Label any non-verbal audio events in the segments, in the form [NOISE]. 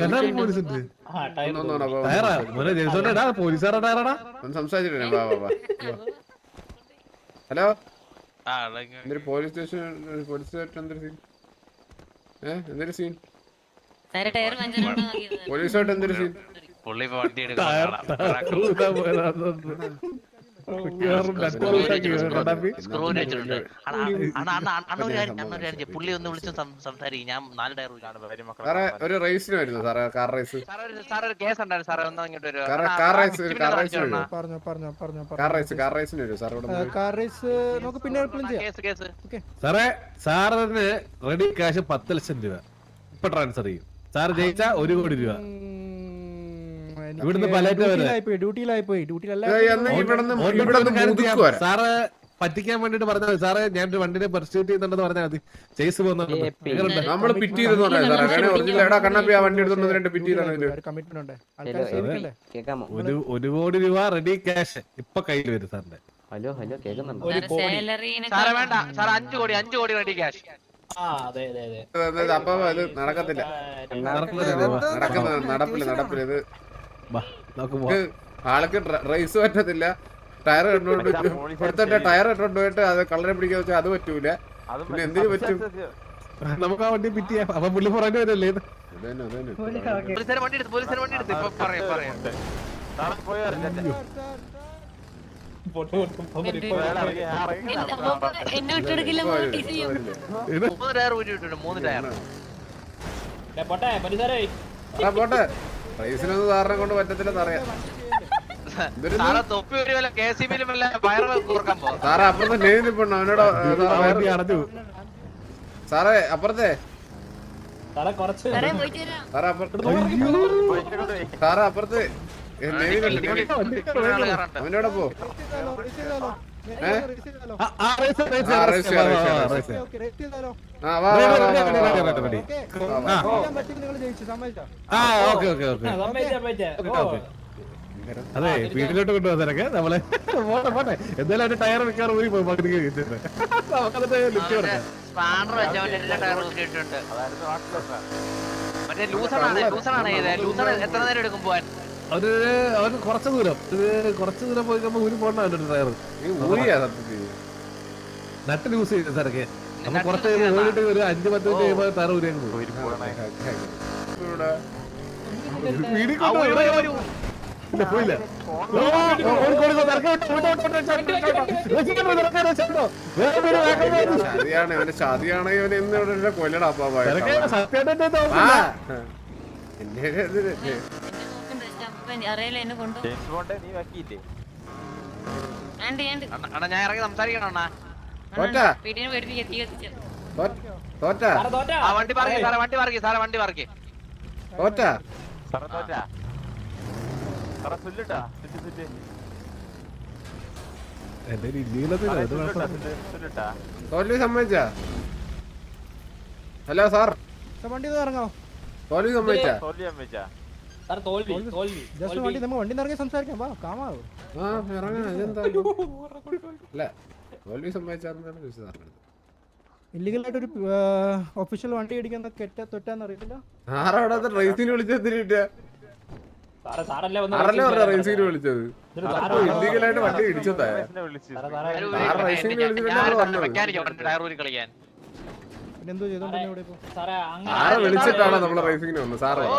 കണ്ണാപ്പി police കൊണ്ടുപോയി. Hello? എന്തൊരു police station police station എന്തൊരു സീൻ ഏ എന്തൊരു സീൻ പോലീസായിട്ട് എന്തൊരു സീൻ പുള്ളി വണ്ടി ടയർ കാര്യം പുള്ളി ഒന്ന് വിളിച്ച് സംസാരിക്കും. ഞാൻ നാല് ടയർ ഒരു റേസിന് വരുന്നു സാറേ കാർ റേസ് സാറേ ഒരു ഒരു കേസ് ഉണ്ടായിരുന്നു സാറേ ഒന്ന് ഇങ്ങോട്ട് വരുമോ? Car- race, car race. പറഞ്ഞു പറഞ്ഞു പറഞ്ഞോ കാർ റേസ് കാർ റേസിന് വരും സാർ ഇവിടെ കാർ റേസ് നമുക്ക് പിന്നെ കേസ് കേസ് സാറേ സാറിന് റെഡി ക്യാഷ് പത്ത് ലക്ഷം രൂപ. ഇപ്പൊ ട്രാൻസ്ഫർ ചെയ്യും. സാർ ജയിച്ച ഒരു കോടി രൂപ. ഇവിടുന്ന് പലേറ്റ് വരെ. ഡ്യൂട്ടിയിലല്ല സാറ് പറ്റിക്കാൻ വേണ്ടിട്ട് പറഞ്ഞാൽ സാറേ ഞാൻ ഒരു വണ്ടിനെ പെർസ്യൂട്ട് ചെയ്യുന്നുണ്ടെന്ന് പറഞ്ഞാൽ മതി. ചേസ് പോകുന്നുണ്ട്. നമ്മൾ പിറ്റ് ചെയ്തെന്ന് ഒരു ഒരു കോടി രൂപ റെഡി ക്യാഷ് ഇപ്പൊ കയ്യിൽ വരും സാറിന്റെ. ഹലോ ഹലോ സാറേ വേണ്ട. അഞ്ചു കോടി അഞ്ചു കോടി റെഡി ക്യാഷ് അപ്പൊ അത് നടക്കത്തില്ല. നടക്കുന്നത് നടപ്പില്ല. നടപ്പില്ല ഇത് ആൾക്ക് റേസ് പറ്റത്തില്ല. ടയർ ഇട്ടുകൊണ്ട് കൊടുത്തിട്ട് ടയർ ഇട്ടോണ്ട് പോയിട്ട് അത് കളറെ പിടിക്കാന്ന് വെച്ചാൽ അത് പറ്റൂല. പിന്നെ എന്തിനു പറ്റും? നമുക്ക് ആ വണ്ടി പിറ്റ് ചെയ്യാം. അപ്പൊ പുള്ളി പുറകെ വരല്ലേ? പൊട്ടു പൊട്ടു പൊട്ടു. എന്നെ വിട്ടെടുക്കില്ല നോട്ടീസ് ചെയ്യും ഇത് മൂന്ന് ടയർ ഊരി ഇട്ടിട്ടുണ്ട് മൂന്ന് ടയർ. പോട്ടെ പോലീസുകാരെ ആ, പോട്ടെ. റേസിനൊന്നും സാറിനെ കൊണ്ട് പറ്റത്തില്ലെന്ന് അറിയാം. സാറേ തൊപ്പി ഒരു വല്ല കെ സി ബിയിലും വല്ല വയറ് കൂർക്കാൻ പോകും സാറേ അപ്പുറത്തെ നെയ്തി പെണ്ണു അവനോട് സാറേ വയറ്- സാറേ അപ്പുറത്തെ. സാറേ അപ്പുറത്ത്. സാറേ അപ്പുറത്ത്. നെയ്തി. അവനോടെ പോ. അതെ വീട്ടിലോട്ട് കൊണ്ടുപോകാനൊക്കെ നമ്മളെ പോട്ടെ പോട്ടെ. എന്തായാലും അവന്റെ ടയർ വെക്കാറ് ഊരി പോയി പകുതി നമുക്കതിന്റെ ലിഫ്റ്റ് കൊടുക്കാം. മറ്റേ ലൂസണാണ് ലൂസണാണ് ഇത് ലൂസൺ എത്ര നേരം എടുക്കും പോവാൻ? അവർ അവന് കുറച്ച് ദൂരം കുറച്ച് ദൂരം പോയി കഴിയുമ്പോ ഊരി പോകണ്ട അവന്റെ ടയർ നട്ട് യൂസ് ചെയ്ത് സാറൊക്കെ നമ്മൾ കുറച്ച് ഓടിയിട്ട് ഒരു അഞ്ച് പത്ത് മിനിറ്റ് കഴിയുമ്പോ ടയർ പോയില്ല ചതിയാണ് ചതിയാണെങ്കിൽ ഇന്ന് ഇവിടെ കൊല്ലടാ അപ്പാ ഇറക്കാം, എന്നെ അറിയില്ല എന്നെ അണ്ണാ, ഞാൻ ഇറങ്ങി സംസാരിക്കണം അണ്ണാ? തീ കത്തിച്ചു ആ വണ്ടി പറക്കി സാറേ വണ്ടി പറക്കി സാറേ വണ്ടി പറക്കി. സമ്മതിച്ച? Hello sir. വണ്ടി ഇറങ്ങാം? തോൽവി സമ്മതിച്ച? സാറേ തോൽവി തോൽവി. ജസ്റ്റ് വണ്ടി നമ്മൾ വണ്ടി ഇറങ്ങി സംസാരിക്കാം. വാ കാമാവ്. ആ ഇറങ്ങാ. ഇതെന്താ? അല്ല തോൽവി സമ്മതിച്ചാർന്നാണ് ചോദിച്ചത് സാറിന് ഇല്ലീഗലായിട്ട് ഒരു ഒഫീഷ്യൽ വണ്ടി ഇടിക്കുന്ന കെട്ട തൊറ്റാന്ന് അറിയില്ല. ആറവിടെ റേസിന് വിളിച്ചെത്തിട്ട് സാറേ സാറല്ലേ വന്ന് ആറല്ലേ പറഞ്ഞ റേസിന് വിളിച്ചത്? സാറ് ഇല്ലീഗലായിട്ട് വണ്ടി ഇടിച്ചതാ. സാറേ സാറേ സാറ് racing കളിച്ചിട്ടല്ലേ നമ്മൾ വന്നത്? മെക്കാനിക്ക് ടയർ ഊരി കളിക്കാൻ പിന്നെ എന്തോ ചെയ്തോണ്ടിരുന്ന ഇവിടെ ഇപ്പൊ സാറേ അങ്ങനെ ആരെ വിളിച്ചിട്ടാണ് നമ്മളെ റേസിങ്ങിന് വന്നത്? സാറേ. ഓ.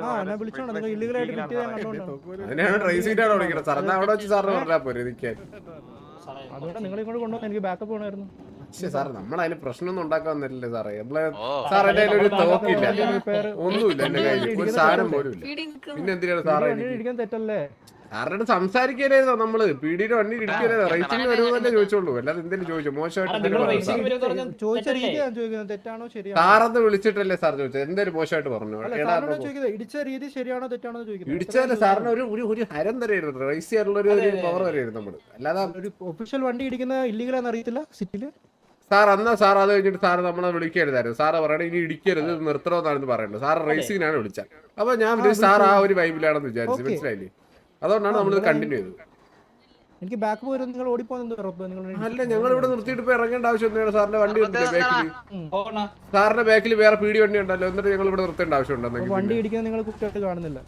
ആ എന്നെ വിളിച്ചോണ്ട് നിങ്ങൾ ഇല്ലീഗലായിട്ട് കിറ്റ് ചെയ്യാൻ കണ്ടോണ്ടാണ് അതിനാണ് റേസിംഗാണ് വിളിക്കുന്നത് സാർ എന്നാ അവിടെ വെച്ച് സാറിന് പറഞ്ഞാൽ പോരെ നിൽക്കാൻ സാറേ അതുകൊണ്ട് നിങ്ങൾ ഇങ്ങോട്ട് കൊണ്ടുവന്ന് എനിക്ക് ബാക്കപ്പ് വേണമായിരുന്നു. പക്ഷേ സാർ നമ്മൾ അതിന് പ്രശ്നമൊന്നും ഉണ്ടാക്കാൻ വന്നില്ലല്ലേ സാറേ. നമ്മളെ സാർ എന്റെ കയ്യിൽ ഒരു തോക്കില്ല. ഒന്നുമില്ല എന്റെ കയ്യിൽ ഒരു സാധനം പോലും ഇല്ല പിന്നെ എന്തിനാണ് സാറേ ഇടിക്കാൻ തെറ്റല്ലേ? സാറിനോട് സംസാരിക്കാനായിരുന്നോ നമ്മൾ? പീഡിയുടെ വണ്ടി ഇടിക്കാനായിരുന്നു റേസിംഗ് വരുമെന്നല്ലേ ചോദിച്ചോളൂ. അല്ലാതെ എന്തെങ്കിലും ചോദിച്ചു? മോശമായിട്ട് സാറത് സാറന്ന് വിളിച്ചിട്ടല്ലേ സാർ ചോദിച്ചത്? എന്തെങ്കിലും മോശമായിട്ട് പറഞ്ഞു? ഇടിച്ച രീതി ശരിയാണോ തെറ്റാണോ ഇടിച്ചാൽ സാറിന് ഒരു ഒരു ഒരു ഹരം തരായിരുന്നു. റേസ് ചെയ്യാനുള്ള ഒരു പവർ തരായിരുന്നു നമ്മൾ. അല്ലാതെ ഒരു ഒഫീഷ്യൽ വണ്ടി ഇടിക്കുന്ന ഇല്ലീഗലാന്ന് അറിയത്തില്ല സിറ്റിയിൽ സാർ അന്നാ സാർ അത് കഴിഞ്ഞിട്ട് സാർ നമ്മളെ വിളിക്കരുതായിരുന്നു സാറ് പറയണ ഇനി ഇടിക്കരുത് നിർത്തണമെന്നാണ് പറയുന്നത്. സാർ റേസിങ്ങിനാണ് വിളിച്ചത്. അപ്പൊ ഞാൻ സാർ ആ ഒരു വൈബിലാണെന്ന് വിചാരിച്ചു. മനസ്സിലായില്ലേ? അതുകൊണ്ടാണ് നമ്മൾ കണ്ടിന്യൂ ചെയ്തത്. എനിക്ക് ബാക്ക് നിങ്ങൾ ഓടിപ്പോകുന്നത് ഉറപ്പ്? നിങ്ങൾ അല്ല ഞങ്ങൾ ഇവിടെ നിർത്തിയിട്ട് ഇപ്പൊ ഇറങ്ങേണ്ട ആവശ്യം എന്താണ് സാറിന്റെ വണ്ടി ബാക്കിൽ സാറിന്റെ ബാക്കിൽ വേറെ പീടി വണ്ടി ഉണ്ടല്ലോ. എന്നിട്ട് ഞങ്ങൾ ഇവിടെ നിർത്തേണ്ട ആവശ്യം ഉണ്ടെന്നെങ്കിൽ വണ്ടി ഇടിക്കുന്നത് നിങ്ങൾ കുറ്റമായിട്ട് കാണുന്നില്ല.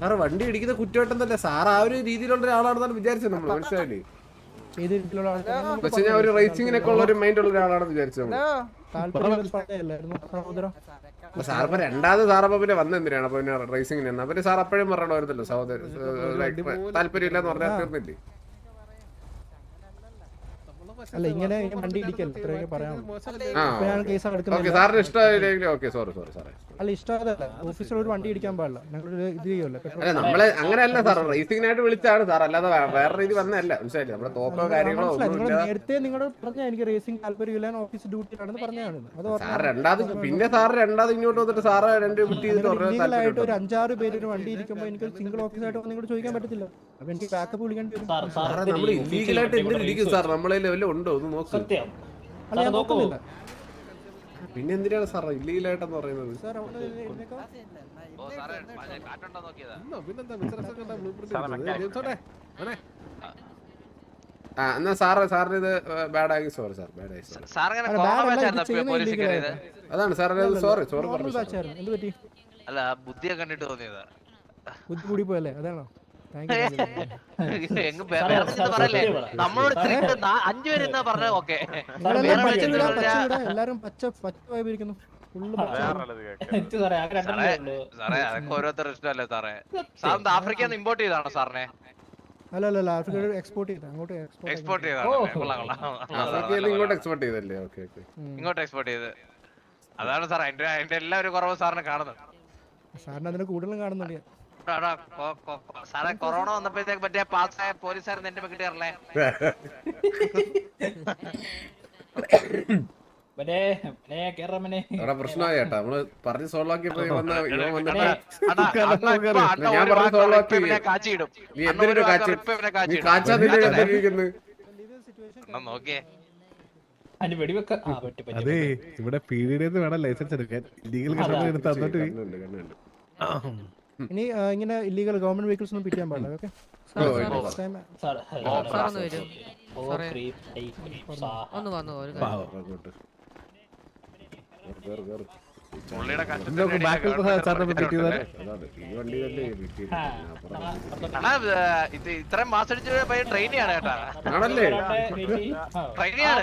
സാറ് വണ്ടി ഇടിക്കുന്ന കുറ്റവട്ടം തന്നെ സാർ ആ ഒരു രീതിയിലുള്ള ഒരാളാണെന്നാണ് വിചാരിച്ചത് നമ്മൾ മനസ്സിലായില്ലേ? പക്ഷെ ഞാൻ ഒരു റേസിംഗിനൊക്കെ ഉള്ള ഒരു മൈൻഡ് ഉള്ള ഒരാളാണെന്ന് വിചാരിച്ചത് നമ്മൾ ഇപ്പൊ രണ്ടാമത് സാർ അപ്പൊ പിന്നെ വന്നെന്തിനാണ് അപ്പൊ പിന്നെ റേസിംഗിന് എന്നാ പിന്നെ സാർ അപ്പോഴും പറയണമായിരുന്നല്ലോ സഹോദരൻ താല്പര്യമില്ലെന്ന് പറഞ്ഞാൽ തീർന്നില്ലേ? അല്ല ഇങ്ങനെ വണ്ടി ഇടിക്കല്ല ഇത്രയൊക്കെ പറയാം. ഞാൻ കേസ് ഓക്കെ സാറിന് ഇഷ്ടമായില്ലെങ്കിൽ ഓക്കെ സോറി സോറി സാറേ അല്ല ഇഷ്ടമല്ല. ഓഫീസിൽ ഒരു വണ്ടി ഇടിക്കാൻ പാടില്ല. ഞങ്ങളൊരു ഇത് ചെയ്യുമല്ലോ പെട്രോൾ അല്ല നമ്മളെ അങ്ങനെയല്ല സാർ. റേസിംഗിനായിട്ട് വിളിച്ചാണ് സാർ. അല്ലാതെ വേറെ രീതി വന്നതല്ല. മനസ്സിലായില്ലേ? നമ്മുടെ തോക്കോ കാര്യങ്ങളോ നിങ്ങൾ നേരത്തെ നിങ്ങളോട് പറഞ്ഞ എനിക്ക് റേസിംഗ് താല്പര്യമില്ല ഓഫീസ് ഡ്യൂട്ടിയിലാണെന്ന് പറഞ്ഞാണ് അത് സാർ രണ്ടാമത് പിന്നെ സാർ രണ്ടാമത് ഇങ്ങോട്ട് വന്നിട്ട് സാറ് രണ്ട് ലീഗലായിട്ട് ഒരു അഞ്ചാറ് പേര് ഒരു വണ്ടി ഇരിക്കുമ്പോൾ എനിക്ക് സിംഗിൾ ഓഫീസായിട്ട് വന്ന് നിങ്ങളോട് ചോദിക്കാൻ പറ്റത്തില്ല. അപ്പൊ എനിക്ക് ബാക്കപ്പ് വിളിക്കേണ്ടി വരും. സാർ സാർ നമ്മൾ ഇല്ലീഗലായിട്ട് എന്തിനു ഇരിക്കും സാർ? നമ്മളെ ലെവലിൽ ഉണ്ടോ? ഒന്ന് നോക്ക്. സത്യം. അല്ല ഞാൻ സാർ നോക്കൂ. നോക്കുന്നില്ല. പിന്നെ എന്തിനാണ് സാർ ഇല്ലീലായിട്ടെന്ന് പറയുന്നത്? സാർ അവിടെ എഴുന്നേക്കാം. ഓ സാറേ മറ്റേ കാറ്റുണ്ടോ നോക്കിയതാ? പിന്നെന്താ മിസ്റ്റർ ബിസിനസ് ആ. എന്നാ സാറ് സാറിന് ഇത് ബാഡ് ആയി. സോറി സാർ ബാഡ് ആയി. സോറി സാർ ഇങ്ങനെ അല്ല, കോമൺ bad അല്ല, വെച്ചായിരുന്നു ഇത് പോലീസ് കയറിയത്? അതാണ് സാർ സോറി സോറി Normal പറഞ്ഞു batch ആയിരുന്നു. എന്ത് പറ്റി? അല്ല ബുദ്ധിയെ കണ്ടിട്ട് തോന്നിയതാ. ബുദ്ധി കൂടി പോയല്ലേ അതാണോ? [LAUGHS] നമ്മളോട് അഞ്ചു പേര് എന്നാ പറഞ്ഞ ഓക്കെ. പച്ച എല്ലാരും [LAUGHS] സാറേ അതൊക്കെ ഇഷ്ടമല്ലേ സാറേ? സാർ ആഫ്രിക്കയിൽ നിന്ന് ഇമ്പോർട്ട് ചെയ്താണോ സാറിനെ? അല്ല ആഫ്രിക്ക എക്സ്പോർട്ട് ചെയ്ത അങ്ങോട്ട് എക്സ്പോർട്ട് അതൊക്കെ ഇങ്ങോട്ട് എക്സ്പോർട്ട് ചെയ്തല്ലേ ഓക്കെ ഓക്കെ. ഇങ്ങോട്ട് എക്സ്പോർട്ട് ചെയ്ത്. അതാണ് സാർ അതിന്റെ അതിന്റെ എല്ലാ ഒരു കുറവ് സാറിന് കാണുന്നത്. സാറിന് അതിന് കൂടുതലും കാണുന്നുണ്ട് സാറേ കൊറോണ വന്നപ്പോഴത്തേക്ക് മറ്റേ പാസ്സായ പോലീസുകാരൻ എന്റെ പെക്കിട്ട് കയറല്ലേ [LAUGHS] മനെ മനെ കേറമനെ അവിടെ പ്രശ്നമായി ചേട്ടാ നമ്മൾ പറഞ്ഞ് സോൾവ് ആക്കിയപ്പോ വന്ന വന്നിട്ട് [LAUGHS] ഞാൻ പറഞ്ഞ സോൾവ് ആക്കി. നീ കാച്ചി കാച്ചു ഇപ്പൊ ഇവനെ നീ കാച്ചിയിടും. കാച്ചാതിന്റെ എന്തിരിക്കുന്നു നോക്കിയേ. ആ വെട്ടി പറ്റി അതെ ഇവിടെ പീഡിയുടെ വേണം ലൈസൻസ് എടുക്കാൻ. ലീഗൽ കണ്ടു എടുത്ത് ഇനി ഇങ്ങനെ ഇല്ലീഗൽ ഗവൺമെന്റ് വെഹിക്കിൾസ് ഒന്നും പിടിക്കാൻ പാടില്ല. ഓക്കെ ഇത്രയും മാസം ട്രെയിനിയാണ് കേട്ടാ. ആണല്ലേ? ട്രെയിനിയാണ്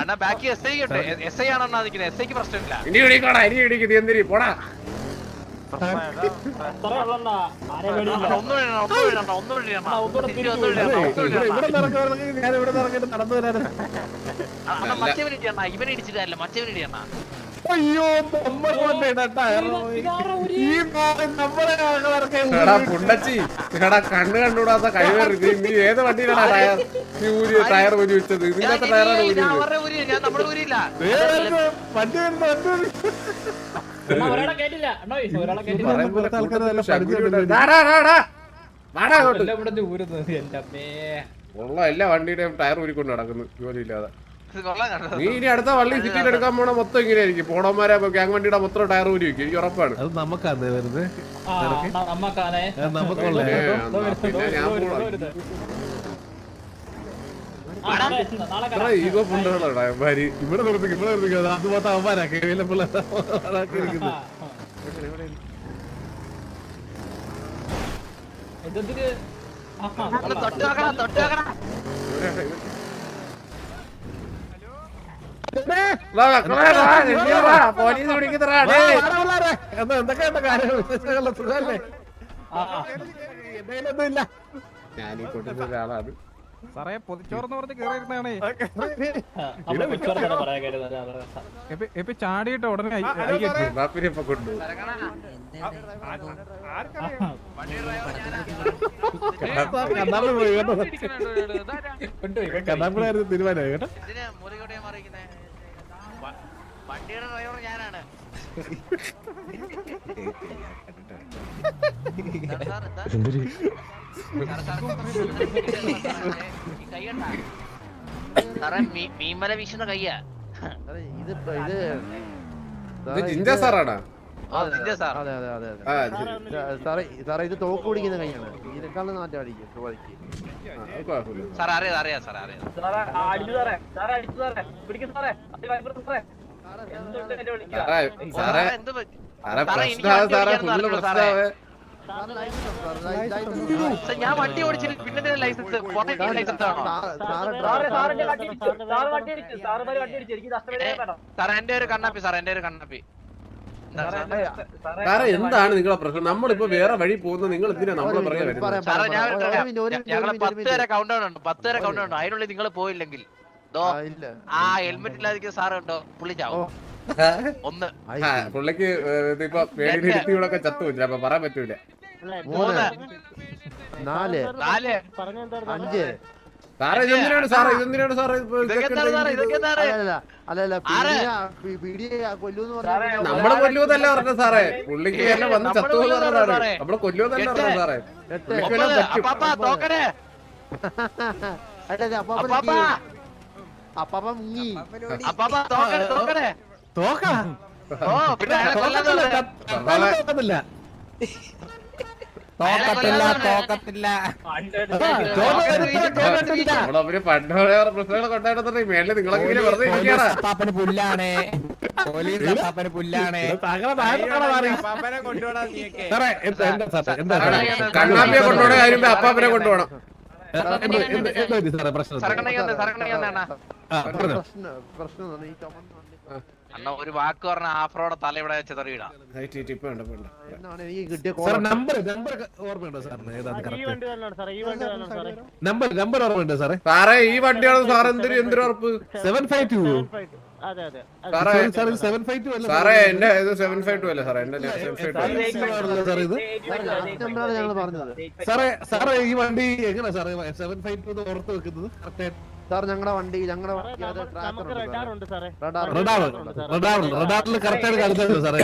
അണ്ണാ ബാക്കി എസ് ഐ ഉണ്ട് എസ് ഐ ആണോ നിൽക്കുന്നത് എസ് ഐക്ക് പ്രശ്നമില്ല. ഇനി ഇടിക്കോടാ ഇനി ഇടിക്കും നീ എന്തിരി പോടാ. ഇവനെ ഇടിച്ചിട്ടല്ല മറ്റവൻ ഇടിയണ്ണ അയ്യോ നമ്മൾ എടാ പുണ്ടച്ചി എടാ കണ്ണ് കണ്ടുകൂടാത്ത കഴിവരുത് നീ ഏത് വണ്ടിയിലാണ് ടയർ നീ ഊരി ടയർ ഊരി വെച്ചത്? ഇതിനകത്ത് ടയറാണ് ഊരി ഉള്ള എല്ലാ വണ്ടിയുടെയും ടയർ ഊരിക്കൊണ്ട് നടക്കുന്നു. ജോലിയില്ലാതെ. നീ ഇനി അടുത്ത വള്ളി സിറ്റിയിൽ എടുക്കാൻ പോണ മൊത്തം ഇങ്ങനെ ഇങ്ങനെയായിരിക്കും പോണമാരെ ഗ്യാങ് വണ്ടിയുടെ മൊത്തം ടയർ ഊരി വെക്കും. എനിക്ക് ഉറപ്പാണ്. അത് നമുക്കാണ് വരുന്നത്. നമുക്കുള്ള. ഈഗോ അവന്മാര് ഇവിടെ നിർത്തിക്കും ഇവിടെ നിർത്തിക്കും അത് മൊത്തം അവന്മാരാ. കേവിലെ പിള്ളേർ എന്തിന് ആഹാ, ഒന്ന് തൊട്ട് നോക്കണം തൊട്ട് നോക്കണം വാ, വാ, വാ, വാ, ഇങ്ങ് വാ, പോലീസ്. എന്തൊക്കെയുണ്ട് കാര്യങ്ങൾ ഞാൻ ഈ കൊണ്ടുവന്ന ഒരാളാണ് സാറേ പൊതിച്ചോറെന്ന് പറഞ്ഞ് ചാടിയിട്ട് ഉടനെ തീരുമാനം കെട്ടി. വണ്ടിയുടെ ഡ്രൈവർ ഞാനാണ്? സാറേ? വീശുന്ന കയ്യാ ഇത് ജിഞ്ച. സാ- സാറേ ഇത് തോക്ക് പിടിക്കുന്ന കൈയാണ്. ഇതിനെക്കാളും നാറ്റം അടിക്കും അറിയാം അറിയാം അറിയാം. സാറേ സാറേ. സാറേ. ഞാൻ വണ്ടി ഓടിച്ചിട്ട് പിന്നെ ലൈസൻസ്? ലൈസൻസ് ആണോ? സാർ എന്റെ ഒരു കണ്ണാപ്പി സാർ എന്റെ ഒരു കണ്ണാപ്പി? സാറേ എന്താണ് നിങ്ങളെ പ്രശ്നം? നമ്മളിപ്പോ വേറെ വഴി പോകുന്നത് നിങ്ങൾ എന്തിനാ നമ്മളെ പറയാൻ വരുന്നത്? ഞങ്ങളെ പത്ത് വരെ കൗണ്ട് ഡൗൺ ഉണ്ട്. പത്ത് വരെ കൗണ്ട് ഡൗൺ ഉണ്ട്. അതിനുള്ളിൽ നിങ്ങൾ പോയില്ലെങ്കിൽ. ആ ഹെൽമെറ്റ് ഇല്ലാതിരിക്കുന്ന സാറ് കണ്ടോ? പുള്ളി ചാവും ഒന്ന്. ആ, പുള്ളിക്ക് ഇതിപ്പോ ചത്തു അപ്പൊ പറയാൻ പറ്റൂല. മൂന്ന്. നാല്. നാല്. അഞ്ച്. സാറേ? ഇതെന്തിനാണ് സാറേ? ഇതെന്തിനാണ് സാറേ? അല്ലല്ല നമ്മളെ കൊല്ലുമെന്നല്ല പറഞ്ഞ സാറേ പുള്ളിക്ക് തന്നെ വന്ന് സാറേ. നമ്മളെ കൊല്ലുമെന്നല്ല പറഞ്ഞ സാറേ. പറ്റും അപ്പാപ്പ മുങ്ങി. അപ്പാപ്പ തോക്കണേ തോക്കണേ തോക്കാ ഓ പിന്നെ അയാളെ കൊല്ലാൻ തോക്കത്തില്ല, തോക്കത്തില്ല തോക്കത്തില്ല. നമ്മളവര് പണ്ടോടെ പ്രശ്നങ്ങൾ കൊണ്ടാടുന്നുണ്ടെങ്കിൽ മേളിൽ നിങ്ങളൊക്കെ ഇങ്ങനെ വെറുതെ അപ്പാപ്പന് പുല്ലാണ്. പോലീസ് അപ്പാപ്പന് പുല്ലാണ്. കണ്ണാപ്പിയെ കൊണ്ടുപോകണ കാര്യം അപ്പാപ്പനെ കൊണ്ടുപോകണം അണ്ണാ ഒരു വാക്ക് പറഞ്ഞ ആഫ്രോടെ തല ഇവിടെ വെച്ച് തെറിയിടാം ഹൈറ്റ് ഹൈറ്റ് ഇപ്പൊ ഉണ്ട് ഇപ്പൊ ഉണ്ട് എന്നാണ് എനിക്ക് കിട്ടിയ സാർ കോൾ നമ്പർ നമ്പർ ഓർമ്മയുണ്ടോ സാറിന്? ഏതാണ് കറക്റ്റ് നമ്പർ നമ്പർ ഓർമ്മയുണ്ടോ സാറേ? സാറേ ഈ വണ്ടിയാണ് സാർ എന്തൊരു എന്തൊരു ഉറപ്പ്? സെവൻ ഫൈവ് ടു സാറേ സാറേ എന്റെ ഇത് സെവൻ ഫൈവ് ടു അല്ലേ സാറേ? എന്റെ സെവൻ ഫൈവ് ടു സാറേ സാറേ ഈ വണ്ടി എങ്ങനെ സാറേ? സെവൻ ഫൈവ് ടു ഓർത്ത് വെക്കുന്നത് കറക്റ്റ് സാർ ഞങ്ങളുടെ വണ്ടി ഞങ്ങളുടെ റഡാറിൽ കറക്റ്റ് ആയിട്ട് കാണിച്ചല്ലോ സാറേ.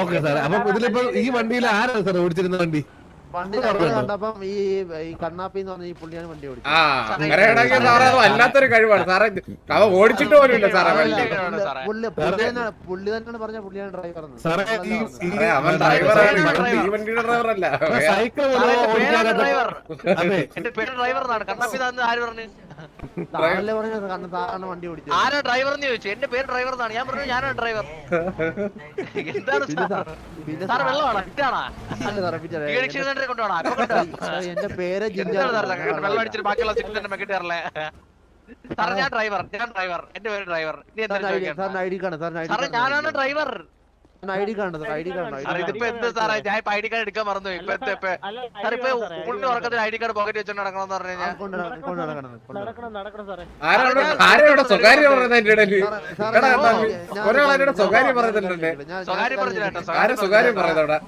ഓക്കെ സാറേ. അപ്പൊ ഇതിലിപ്പോ ഈ വണ്ടിയിൽ ആരാണ് സാറേ ഓടിച്ചിരുന്ന വണ്ടി? വണ്ടി ഞങ്ങൾ കണ്ടപ്പം ഈ ഈ കണ്ണാപ്പി എന്ന് പറഞ്ഞ ഈ പുള്ളിയാണ് വണ്ടി ഓടിച്ചത്. ആ സാറേ അത് വല്ലാത്തൊരു കഴിവാണ്. സാറേ അവ ഓടിച്ചിട്ട് പോലും ഇല്ല സാറേ വണ്ടി. പുള്ളി പുള്ളി തന്നെയാണ് പുള്ളി തന്നെയാണ് പറഞ്ഞ പുള്ളിയാണ് ഡ്രൈവർ സാറേ ഈ സാറേ അവൻ ഡ്രൈവറാണ് ഈ വണ്ടിയുടെ ഡ്രൈവറല്ല സൈക്കിൾ പോലും എന്റെ ഡ്രൈവർ അതെ. എന്റെ പേര് ഡ്രൈവർ എന്നാണ്. കണ്ണാപ്പി ആര് പറഞ്ഞു? ആരാ ഡ്രൈവർ എന്ന് ചോദിച്ചു? എന്റെ പേര് ഡ്രൈവർ എന്നാണ്. ഞാൻ പറഞ്ഞു ഞാനാണ് ഡ്രൈവർ എന്താണ് സാർ വെള്ളമാണോ? എന്റെ പേര് വെള്ളം അടിച്ചിട്ട് ബാക്കിയുള്ള ഞാൻ ഡ്രൈവർ ഞാൻ ഡ്രൈവർ എന്റെ പേര് ഡ്രൈവർ സാറിന് ഐ ഡി ഐ ഡി ഞാനാണ് ഡ്രൈവർ ഇതിപ്പോ എന്ത് സാറേ? ഞാൻ ഇപ്പൊ ഐ ഡി കാർഡ് എടുക്കാൻ മറന്നു ഇപ്പൊ എന്ത് ഇപ്പൊ? സാർ ഇപ്പൊ ഉള്ളിൽ ഉറക്കത്തിൽ ഐ ഡി കാർഡ് പോക്കറ്റ് വെച്ചോണ്ട് നടക്കണമെന്ന് പറഞ്ഞു കഴിഞ്ഞാൽ നടക്കണം, സ്വകാര്യം പറയുന്നുണ്ടല്ലേ സ്വകാര്യം പറഞ്ഞില്ല സ്വകാര്യം പറ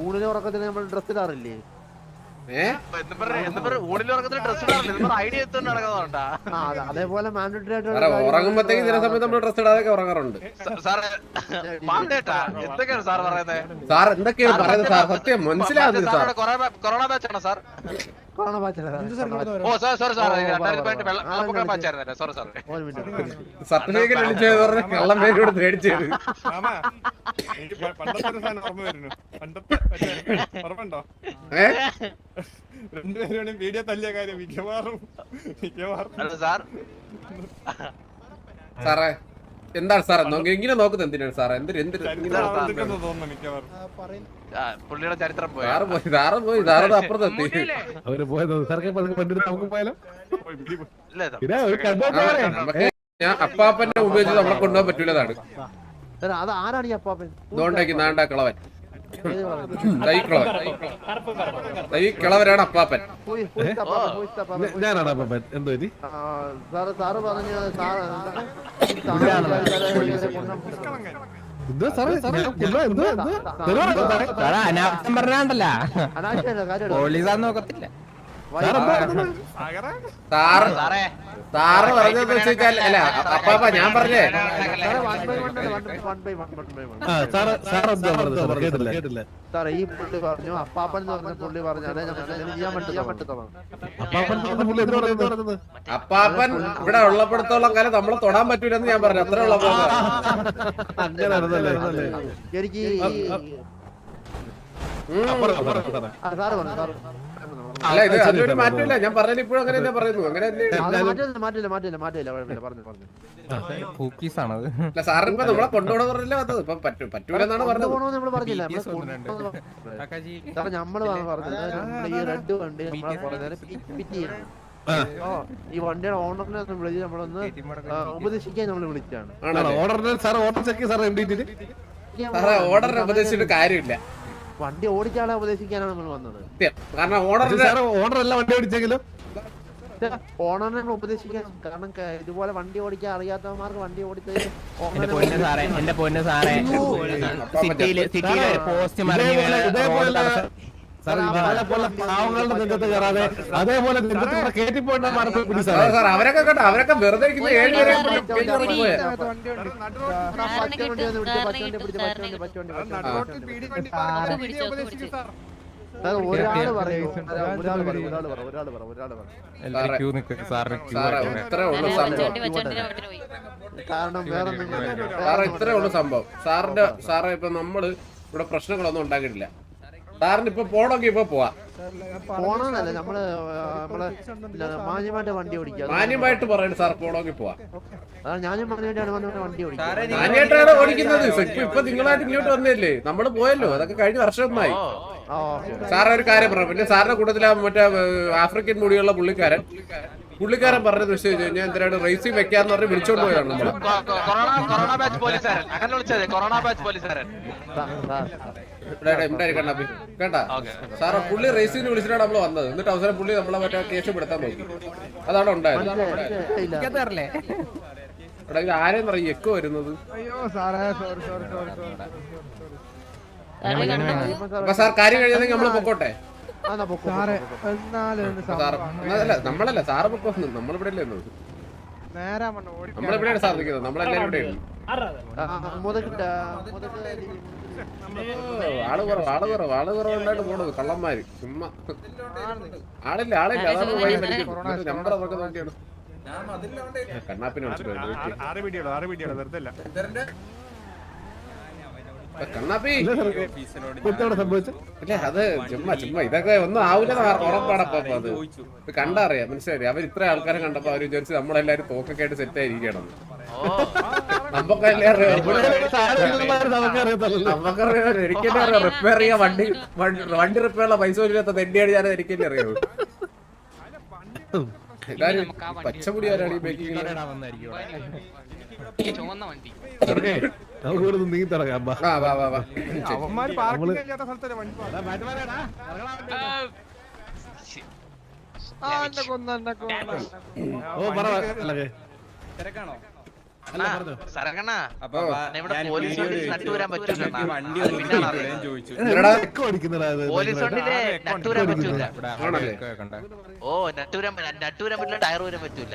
ഊണിന് ഉറക്കത്തിന് നമ്മൾ ഡ്രസ് അതേപോലെ മാൻഡേറ്ററി ആയിട്ട് സാറേ ഉറങ്ങുമ്പോഴത്തേക്ക് ചില സമയത്ത് നമ്മൾ ഡ്രസ് ഇടാതൊക്കെ ഉറങ്ങാറുണ്ട്. എന്തൊക്കെയാണ് സാർ പറയുന്നത്? സാർ എന്തൊക്കെയാണ് പറയുന്നത്? സാർ സത്യം മനസ്സിലാകുന്നത് സാർ. കൊറോണ ബാച്ചാണ് സാർ? ഓ സാർ സോറി സാർ രണ്ടായിരത്തി പതിനെട്ട് സോറി സാർ സർട്ടിഫിക്കറ്റ് അടിച്ചത് പറഞ്ഞ. കള്ളം മേടിച്ചത് രണ്ടുപേരും വീഡിയോ തല്ലിയ കാര്യം മിക്കവാറും മിക്കവാറും അല്ല സാർ സാറേ എന്താണ് സാർ നോക്ക് ഇങ്ങനെ നോക്കുന്നത് എന്തിനാണ് സാറേ? എന്തിന് എന്തിന് പുള്ളിയുടെ ചരിത്രം പോയി? സാറ് പോയി സാറ് പോയി സാറത് അപ്പുറത്തെത്തി. അവർ പോയത് സാറൊക്കെ വണ്ടി നമുക്ക് പോയാലോ? സാർ ഞാൻ ഉപയോഗിച്ച് നമ്മളെ കൊണ്ടുപോകാൻ പറ്റൂലതാണ് അതാരാണ് അത് ആരാണ് ഈ അപ്പാപ്പൻ? ഇതുകൊണ്ടാക്കി നാണ്ടാ കിളവൻ ദൈ അപ്പാപ്പൻ. അപ്പാപ്പൻ, അപ്പാപ്പൻ. ഞാനാണ് അപ്പൊ എന്തോ ആ, സാറ് സാറ് പറഞ്ഞു അനാവശ്യം പറഞ്ഞാണ്ടല്ല. പോലീസാന്ന് നോക്കത്തില്ല. സാറേ, സാറ് പറഞ്ഞു സാറ് പറഞ്ഞതെന്ന് വെച്ചാൽ അല്ല അപ്പാപ്പ ഞാൻ പറഞ്ഞേ. സാറേ ഈ പുള്ളി പറഞ്ഞു അപ്പാപ്പൻ എന്ന് പറഞ്ഞ പുള്ളി പറഞ്ഞാലേ ചെയ്യാൻ ഇവിടെ ഉള്ളപ്പെടുത്തോളം കാലം നമ്മളെ തൊടാൻ പറ്റൂലെന്ന് ഞാൻ പറഞ്ഞു. അത്ര ഉള്ള എനിക്ക് ഈ- സാറ് പറഞ്ഞു സാറ് അല്ല ഇത് അതിലൊരു മാറ്റമില്ല. ഞാൻ പറഞ്ഞത് ഇപ്പോഴും അങ്ങനെ തന്നെ പറയുന്നു. അങ്ങനെ മാറ്റില്ല മാറ്റില്ല മാറ്റില്ല കുഴപ്പമില്ല പറഞ്ഞു പറഞ്ഞു. കുക്കീസ് ആണത് അല്ല സാറിന് ഇപ്പൊ നമ്മളെ കൊണ്ടുപോകണം പറഞ്ഞില്ല വന്നത്? ഇപ്പൊ പറ്റൂ പറ്റൂലെന്നാണ് പറഞ്ഞത്. നമ്മൾ പറഞ്ഞില്ല? സാറേ നമ്മൾ പറഞ്ഞത് ഈ റെഡ് വണ്ടി നമ്മളെ പറഞ്ഞാൽ ഫിറ്റ് ചെയ്യണം. ഓ ഈ വണ്ടിയുടെ ഓണറിനെ വിളിച്ച് നമ്മളൊന്ന് ഉപദേശിക്കാൻ നമ്മൾ വിളിച്ചാണ്. ഓർഡറിനെ sir order check sir M D T സാറേ ഓർഡറിനെ ഉപദേശിച്ചിട്ട് കാര്യമില്ല. വണ്ടി ഓടിച്ചാളെ ഉപദേശിക്കാനാണ് നമ്മൾ വന്നത്. കാരണം ഓണർ അല്ല വണ്ടി ഓടിച്ചെങ്കിലും ഓണറിനെ ഉപദേശിക്കാൻ കാരണം ഇതുപോലെ വണ്ടി ഓടിക്കാൻ അറിയാത്തവന്മാർക്ക് വണ്ടി ഓടിച്ചത് സാറേ എന്റെ പൊന്ന് സാറേ. സിറ്റിയിൽ സിറ്റിയിൽ പോസ്റ്റ് മറിഞ്ഞ് പാവങ്ങളുടെ നെഞ്ചത്ത് കയറാതെ അതേപോലെ നെഞ്ചത്ത് കൂടെ സാർ അവരൊക്കെ കേട്ടോ അവരൊക്കെ വെറുതെ ഒരാൾ പറയും. ഒരാൾ പറയും. ഒരാൾ ഒരാൾ ഒരാൾ പോയി കാരണം വേറെ സാറേ ഇത്രേ ഉള്ളൂ സംഭവം. സാറിന്റെ സാറേ ഇപ്പൊ നമ്മൾ ഇവിടെ പ്രശ്നങ്ങളൊന്നും ഉണ്ടാക്കിയിട്ടില്ല സാറിന് ഇപ്പൊ പോണമെങ്കിൽ ഇപ്പൊ പോവാ. പോണെന്നല്ല നമ്മൾ മാന്യമായിട്ട് വണ്ടി മാന്യമായിട്ട് സാർ പോണമെങ്കിൽ പോവാം. അതാണ് ഞാനും മാന്യമായിട്ടാണ് വന്നിട്ട് വണ്ടി ഓടിക്കുക. മാന്യമായിട്ടാണ് ഓടിക്കുന്നത്. ഇപ്പൊ നിങ്ങളായിട്ട് ഇങ്ങോട്ട് വന്നില്ലേ നമ്മൾ പോയല്ലോ അതൊക്കെ കഴിഞ്ഞ വർഷമായി ആ ഓക്കെ സാറേ ഒരു കാര്യം പറഞ്ഞു പിന്നെ സാറിന്റെ കൂട്ടത്തിലാ മറ്റേ ആഫ്രിക്കൻ മുടിയുള്ള പുള്ളിക്കാരൻ. പുള്ളിക്കാരൻ പറഞ്ഞത് വെച്ച് കഴിഞ്ഞാൽ എന്തിനാണ് റേസിംഗ് വെക്കാന്ന് പറഞ്ഞ് വിളിച്ചോണ്ട് പോയാണ് നമ്മൾ. കേട്ടാ? സാറേ പുള്ളി റേസിംഗിന് വിളിച്ചിട്ടാണ് നമ്മൾ വന്നത്. എന്നിട്ട് അവസരം പുള്ളി നമ്മളെ മറ്റേ കേസ് പെടുത്താൻ നോക്കി. അതാണ് ഉണ്ടായത്. ഇത് ആരെയും പറയും? എക്കോ വരുന്നത്. സാറ് കണ്ടു അപ്പൊ സാർ കാര്യം കഴിഞ്ഞതെങ്കിൽ നമ്മൾ പൊക്കോട്ടെ? അപ്പൊ സാറ് അല്ല നമ്മളല്ല സാറ് പൊക്കോ നമ്മളിവിടെ അല്ലേ നമ്മളിവിടെയാണ് സാർ നിൽക്കുന്നത് നമ്മളെല്ലാരും ഇവിടെയാണ്? മുതക്കിട്ട ആൾ കുറവ് ആൾ കുറവ് ആൾ കുറവുണ്ടായിട്ട് പോണത് കള്ളന്മാര് ചുമ്മാ ആളില്ല ആളില്ല അതാണ് വഴി മരിക്കുന്നത് നമ്പർ അതൊക്കെ നോക്കിയാണ് കണ്ണാപ്പിനെ വിളിച്ചിട്ട് വരും. ആറ് ആറ് വീഡിയോ ആറ് വീഡിയോ വെറുതെ അല്ല ആ, കണ്ണാപ്പി എന്താണ് സംഭവിച്ചത് അത് ചുമ്മാ ചുമ്മാ. ഇതൊക്കെ ഒന്നും ആവില്ല ഉറപ്പാടപ്പോ അത്. കണ്ടറിയാം മനസ്സിലായി. അവർ ഇത്ര ആൾക്കാരെ കണ്ടപ്പോ അവർ വിചാരിച്ചു നമ്മളെല്ലാരും തോക്കൊക്കെ ആയിട്ട് സെറ്റ് ആയിരിക്കണം. നമുക്കറിയാം എനിക്കല്ലേ അറിയാം. റിപ്പയർ ചെയ്യാൻ വണ്ടി വണ്ടി- വണ്ടി റിപ്പയർ ഉള്ള പൈസ ഇല്ലാത്ത തെണ്ടിയാണ് ഞാൻ എനിക്കല്ലേ അറിയൂ എല്ലാരും പച്ചമുടി ആരാണ് ഈ ബേക്കിംഗ് ചെറുക്കേ, നമുക്ക് ഇവിടെ നീങ്ങി തുടങ്ങാം ബാ. ആ വാ വാ വാ. അവന്മാര് പാർക്കിംഗ് ചെയ്യാത്ത സ്ഥലത്തല്ലേ വണ്ടി ഓ പറ അപ്പൊ ഇവിടെ ഞാൻ പോലീസ് നട്ടുവരാൻ. പറ്റൂല എനിക്ക് വണ്ടി ഒന്ന് പിന്നാണ്. ഞാൻ ചോദിച്ചു. എടാ, ഇത്. പോലീസ് വണ്ടിയിൽ നട്ടുവരാൻ പറ്റൂല. ആണല്ലേ? ഓ നട്ടുവരാൻ നട്ടുവരാൻ പറ്റില്ല ടയർ വരാൻ പറ്റൂല.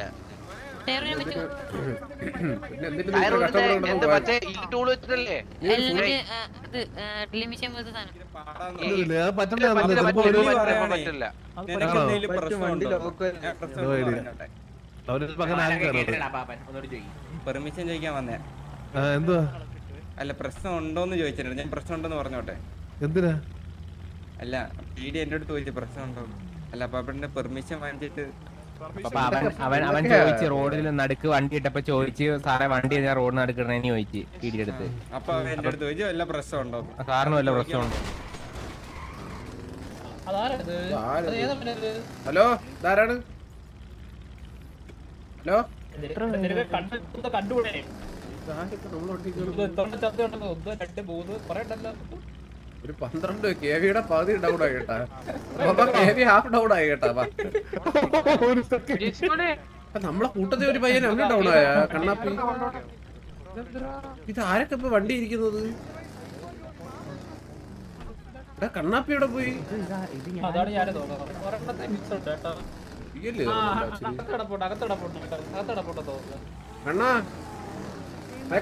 പെർമിഷൻ ചോദിക്കാൻ വന്നേ. എന്തുവാ? അല്ല പ്രശ്നം ഉണ്ടോന്ന് ചോദിച്ചിട്ടുണ്ട്. ഞാൻ പ്രശ്നം ഉണ്ടെന്ന് പറഞ്ഞോട്ടെ. എന്തിനാ? അല്ല പീഡി എന്റെ അടുത്ത് ചോദിച്ചു പ്രശ്നം ഉണ്ടോ അല്ല അപ്പൊ പെർമിഷൻ വാങ്ങിച്ചിട്ട് അപ്പൊ അവൻ അവൻ അവൻ ചോദിച്ച് റോഡിൽ നടുക്ക് വണ്ടി ഇട്ടപ്പോ ചോദിച്ച് സാറേ വണ്ടി ഞാൻ റോഡ് നടുക്കണേന്ന് ചോദിച്ച് അപ്പൊ അവൻ എന്റെ അടുത്ത് ചോദിച്ചു വല്ല പ്രശ്നം ഉണ്ടോ? സാറിന് വല്ല പ്രശ്നമുണ്ടോ? ഹലോ ഇതാരാണ്? ഹലോ? കണ്ടുകൂടെ? രണ്ട് മൂന്ന് കൊറേ ഉണ്ടല്ലോ. ഒരു പന്ത്രണ്ട് കെ വിയുടെ പകുതി ഡൗൺ ആയി കേട്ടാ. കെ വി ഹാഫ് ഡൗൺ ആയി കേട്ടാ നമ്മളെ കൂട്ടത്തിൽ ഒരു പയ്യൻ അവന് ഡൗൺ ആയ കണ്ണാപ്പി. ഇത് ആരൊക്കെ ഇപ്പൊ വണ്ടി ഇരിക്കുന്നത്? കണ്ണാപ്പി എവിടെ പോയി? കണ്ണാ.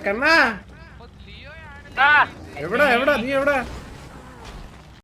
കണ്ണാ. എവിടെ എവിടെ? നീ എവിടെ?